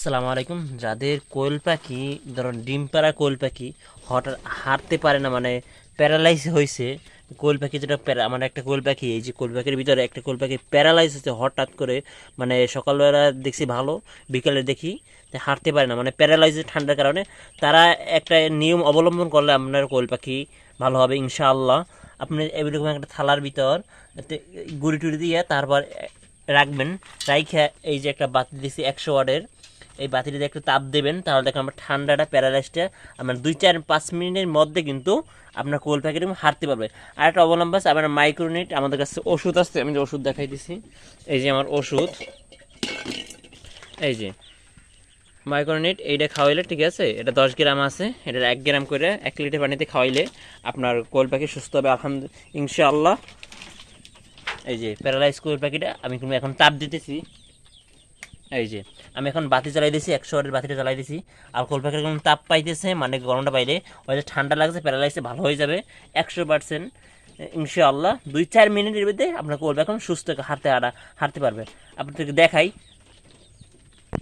আসসালামু আলাইকুম। যাদের কোয়েল পাখি, ধরুন ডিম পাড়া কোয়েল পাখি, হঠাৎ হাঁটতে পারে না মানে প্যারালাইজ হয়েছে, কোয়েল পাখি যেটা প্যারা মানে একটা কোয়েল পাখি, এই যে কোয়েল পাখির ভিতরে একটা কোয়েল পাখি প্যারালাইজ হয়েছে, হঠাৎ করে মানে সকালবেলা দেখছি ভালো, বিকালে দেখি হাঁটতে পারে না মানে প্যারালাইজ ঠান্ডার কারণে। তারা একটা নিয়ম অবলম্বন করলে আপনার কোয়েল পাখি ভালো হবে, ইনশাআল্লাহ। আপনি এরকম একটা থালার ভিতর গুড়ি টুড়ি দিয়ে তারপর রাখবেন, রাইখে এই যে একটা বাতি দিছি একশো ওয়ার্ডের এই বাতিটিতে একটু তাপ দেবেন, তাহলে দেখেন আমার ঠান্ডাটা প্যারালাইজটা আমার দুই চার পাঁচ মিনিটের মধ্যে কিন্তু আপনার কোল প্যাকেট হারতে পারবে। আর একটা অবলম্বন আছে, আপনার মাইক্রোনিট আমাদের কাছে ওষুধ আছে, আমি যে ওষুধ দেখাই দিছি এই যে আমার ওষুধ, এই যে মাইক্রোনিট এইটা খাওয়াইলে ঠিক আছে, এটা দশ গ্রাম আছে এটা এক গ্রাম করে এক লিটার পানিতে খাওয়াইলে আপনার কোল পাখি সুস্থ হবে, আলহামদুলিল্লাহ, ইনশাআল্লাহ। এই যে প্যারালাইজ কোল পাখিটা আমি কিন্তু এখন তাপ দিতেছি। এই যে, আমি এখন বাতি জ্বালাই দিয়েছি একশো ওয়াটের বাতিটা চালাই দিয়েছি আর কোল পাখির কোনো তাপ পাইতেছে মানে গরমটা পাইলে ওই যে ঠান্ডা লাগছে প্যারালাইসে ভালো হয়ে যাবে। একশো পার্সেন্ট ইনশাআল্লাহ। দুই চার মিনিটের মধ্যে আপনার কোল এখন সুস্থ হাঁটতে হাঁটা হাঁটতে পারবে। আপনাদেরকে দেখাই